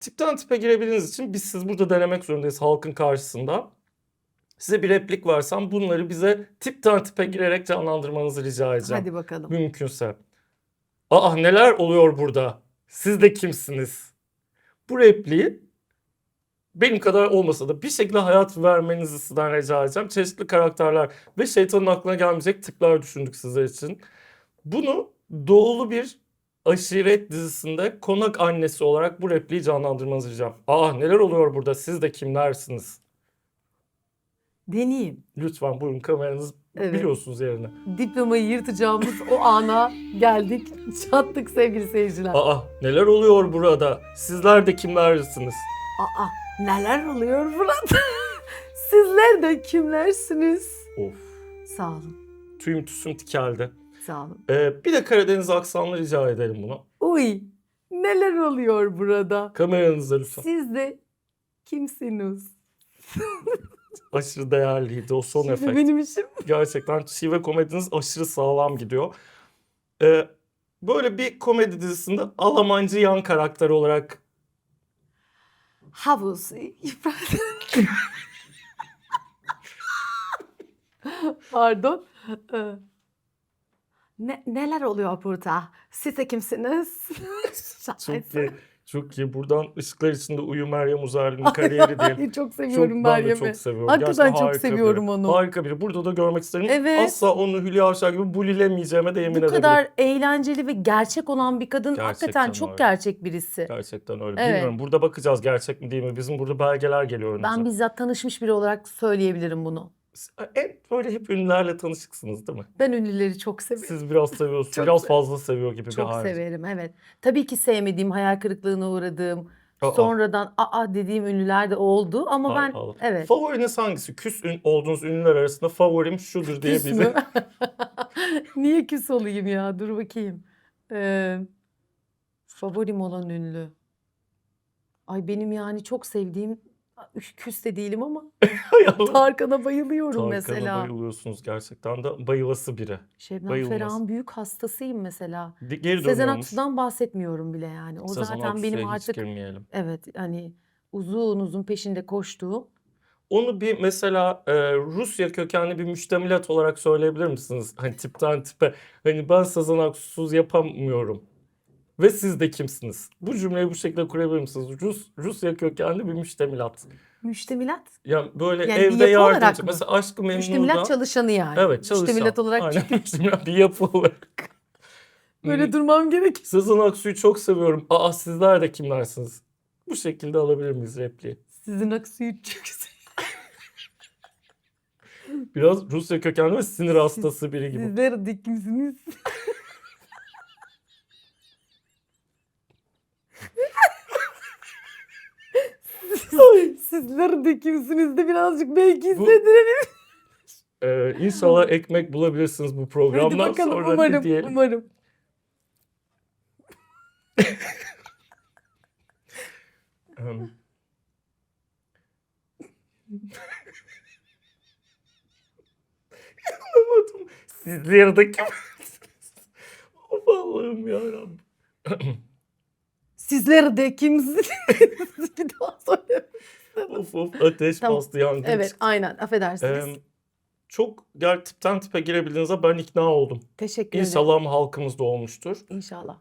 Tipten tipe girebildiğiniz için biz siz burada denemek zorundayız halkın karşısında. Size bir replik versem bunları bize tipten tipe girerek canlandırmanızı rica edeceğim. Hadi bakalım. Mümkünse. Aa neler oluyor burada? Siz de kimsiniz? Bu repliği benim kadar olmasa da bir şekilde hayat vermenizi sizden rica edeceğim. Çeşitli karakterler ve şeytanın aklına gelmeyecek tipler düşündük sizler için. Bunu doğulu bir aşiret dizisinde konak annesi olarak bu repliği canlandırmanızı ricam. Aa neler oluyor burada? Siz de kimlersiniz? Deneyeyim. Lütfen buyurun kameranız Evet. biliyorsunuz yerini. Diplomayı yırtacağımız o ana geldik. Çattık sevgili seyirciler. Aa neler oluyor burada? Sizler de kimlersiniz? Aa neler oluyor burada? Sizler de kimlersiniz? Of. Sağ olun. Tüyüm tüsüm tikeldi. Sağ olun. Ee, bir de Karadeniz aksanlı rica edelim bunu. Uy neler oluyor burada? Kameranızda lütfen. Siz de kimsiniz? Aşırı değerliydi o son Şimdi efekt. benim işim. Gerçekten şive komediniz aşırı sağlam gidiyor. Ee, böyle bir komedi dizisinde Almancı yan karakter olarak Havuz. Pardon. Ne, neler oluyor burada? Siz de kimsiniz? çok iyi, çok iyi. Buradan ışıklar içinde Uyu Meryem Uzerli'nin kariyeri. Ay, çok Çok, seviyorum ben de Meryem'i. çok seviyorum. Hakikaten Gerçekten çok seviyorum biri. onu. Harika biri. Burada da görmek isterim. Evet. Asla onu Hülya Avşar gibi bulilemeyeceğime de yemin Bu edebilirim. kadar eğlenceli ve gerçek olan bir kadın hakikaten Gerçekten çok öyle. gerçek birisi. Gerçekten öyle. Evet. Bilmiyorum burada bakacağız gerçek mi değil mi? Bizim burada belgeler geliyor önümüze. Ben bizzat tanışmış biri olarak söyleyebilirim bunu. En böyle hep ünlülerle tanışıksınız değil mi? Ben ünlüleri çok severim. Siz biraz seviyorsunuz. Çok biraz fazla seviyor gibi Çok bir hal. severim evet. Tabii ki sevmediğim, hayal kırıklığına uğradığım, Aa. sonradan aa dediğim ünlüler de oldu ama Hay ben Allah. evet. Favoriniz hangisi? Küs ün, olduğunuz ünlüler arasında favorim şudur Küs diyebilir. mü? Niye küs olayım ya? Dur bakayım. Ee, favorim olan ünlü. Ay benim yani çok sevdiğim küs de değilim ama. Tarkan'a bayılıyorum Tarkan'a mesela. bayılıyorsunuz gerçekten de bayılası biri. Şebnem. Ferah'ın büyük hastasıyım mesela. Geri Sezen. Aksu'dan bahsetmiyorum bile yani. O Sezen zaten Aksu'ya benim artık girmeyelim. evet hani uzun uzun peşinde koştuğum Onu bir mesela e, Rusya kökenli bir müştemilat olarak söyleyebilir misiniz? Hani tipten tipe. Hani ben Sezen Aksu'suz yapamıyorum. Ve siz de kimsiniz? Bu cümleyi bu şekilde kurabilir misiniz? Rus, Rusya kökenli bir müştemilat. müştemilat. Yani böyle Yani bir evde yardımcı. Mesela Aşkı Müştemilat Memnu'da. çalışanı yani. Evet çalışan. Müştemilat olarak Aynen, müştemilat bir yapı olarak. böyle Hmm, durmam gerek. Sezen Aksu'yu çok seviyorum. Aa sizler de kimlersiniz? Bu şekilde alabilir miyiz repliği? Sizin Aksu'yu çok Biraz Rusya kökenli ve sinir hastası biri gibi. Sizler de kimsiniz? Sizler de kimsiniz de birazcık belki hissedirebilir. Ee, inşallah ekmek bulabilirsiniz bu Hadi programdan bakalım sonra ne umarım diyelim. umarım. Em. Anlamadım. Sizler de kimsiniz? Of Allah'ım yarabbim. Sizler de kimsiniz? Bir daha söyle. Of of ateş Tamam. bastı yangın Evet çıktı. aynen affedersiniz. Em, çok gel tipten tipe girebildiğinizde ben ikna oldum. Teşekkür ederim. İnşallah halkımız da olmuştur. İnşallah.